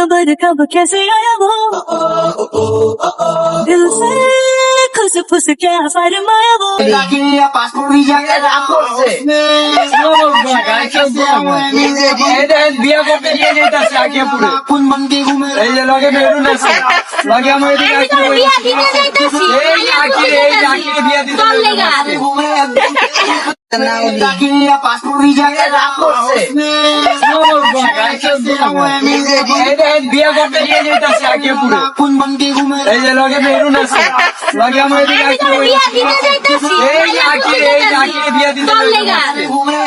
खबर कब कैसे आया वो दिल से खुश फुस क्या फरमाया वो Lakinya paspor ভিসাকে রাগ করছে এটা বিয়ে করতে গিয়ে যেতেছে আগে পুরো কোন মন্দি ঘুমে এই যে লগে মেরুন আছে লগে আমার এদিকে আমি তোর বিয়া দিতে যাইতাছি এই আকিরে এই আকিরে বিয়া দিতে তোর লেগা ঘুমে লাকিnya paspor ভিসাকে রাগ করছে এটা বিয়ে করতে গিয়ে যেতেছে আগে পুরো কোন মন্দি ঘুমে এই যে লগে মেরুন আছে। লগে আমার এদিকে আমি তোর বিয়া এই এই দিতে তোর লেগা। ঘুমে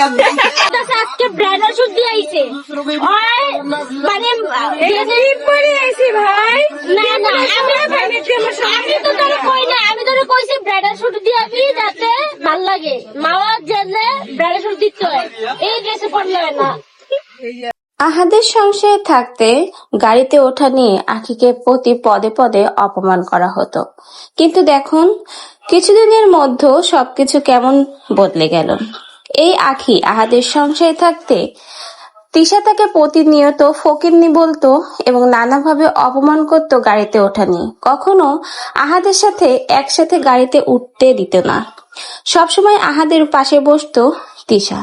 দাদা আজকে ব্রাইডাল শুট দিয়ে আইছে। মানে করে আইছি ভাই। না না আমি আমি তো তোর কই না আমি তোর কইছি ব্রাইডাল শুট দিয়ে আবি যাতে ভালো লাগে। মাওয়া জেলে ব্রাইডাল শুট দিতে হয়। এই ড্রেসে পড়লে না। আহাদের সংসারে থাকতে গাড়িতে ওঠা নিয়ে আখিকে প্রতি পদে পদে অপমান করা হতো। কিন্তু দেখুন, কিছুদিনের মধ্যে সবকিছু কেমন বদলে গেল। এই আখি আহাদের সংসারে থাকতে তিশা তাকে প্রতিনিয়ত ফকিরনি বলতো এবং নানাভাবে অপমান করত গাড়িতে ওঠা নিয়ে। কখনো আহাদের সাথে একসাথে গাড়িতে উঠতে দিত না। সবসময় আহাদের পাশে বসতো তিশা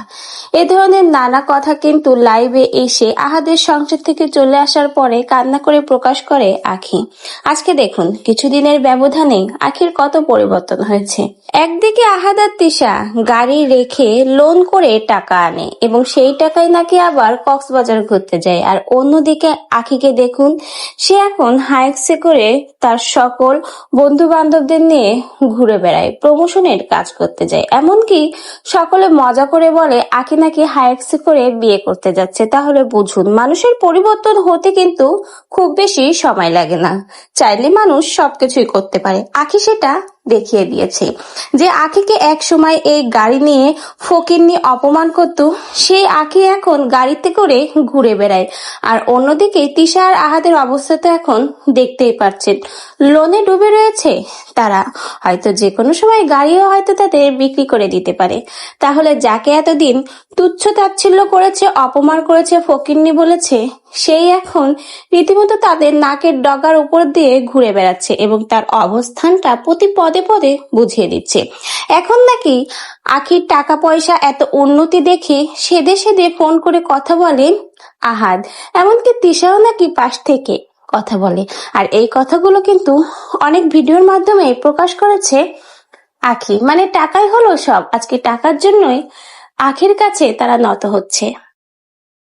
এ ধরনের নানা কথা কিন্তু লাইভে এসে আহাদের সংসার থেকে চলে আসার পরে কান্না করে প্রকাশ করে আখি। আজকে দেখুন, কিছুদিনের ব্যবধানে আখির কত পরিবর্তন হয়েছে। একদিকে আহাদার তিশা গাড়ি রেখে লোন করে টাকা আনে এবং সেই টাকায় নাকি আবার কক্সবাজার ঘুরতে যায়। আর অন্যদিকে আখিকে দেখুন, সে এখন হাইক্সে করে তার সকল বন্ধু বান্ধবদের নিয়ে ঘুরে বেড়ায় প্রমোশনের কাজ করতে যায়। এমনকি সকলে মজা করে বলে, আঁকি নাকি হায়াক্সি করে বিয়ে করতে যাচ্ছে, তাহলে বুঝুন, মানুষের পরিবর্তন হতে কিন্তু খুব বেশি সময় লাগে না। চাইলে মানুষ সবকিছুই করতে পারে। আখি সেটা দেখিয়ে দিয়েছে। যে আখিকে এক সময় এই গাড়ি নিয়ে ফকির নিয়ে অপমান করত, সেই আখি এখন গাড়িতে করে ঘুরে বেড়ায়। আর অন্যদিকে তিশা আর আহাদের অবস্থা তো এখন দেখতেই পাচ্ছেন লোনে ডুবে রয়েছে তারা। হয়তো যে কোনো সময় গাড়িও হয়তো তাদের বিক্রি করে দিতে পারে। তাহলে যাকে এতদিন তুচ্ছ তাচ্ছিল্য করেছে, অপমান করেছে ফকিরনি বলেছে সেই এখন রীতিমতো তাদের নাকের ডগার উপর দিয়ে ঘুরে বেড়াচ্ছে এবং তার অবস্থানটা প্রতি পদে পদে বুঝিয়ে দিচ্ছে। এখন নাকি আখির টাকা পয়সা এত উন্নতি দেখে সেদে সেদে ফোন করে কথা বলে, আহাদ, এমনকি তিশাও নাকি পাশ থেকে কথা বলে। আর এই কথাগুলো কিন্তু অনেক ভিডিওর মাধ্যমে প্রকাশ করেছে আখি। মানে টাকাই হলো সব। আজকে টাকার জন্যই আখির কাছে তারা নত হচ্ছে।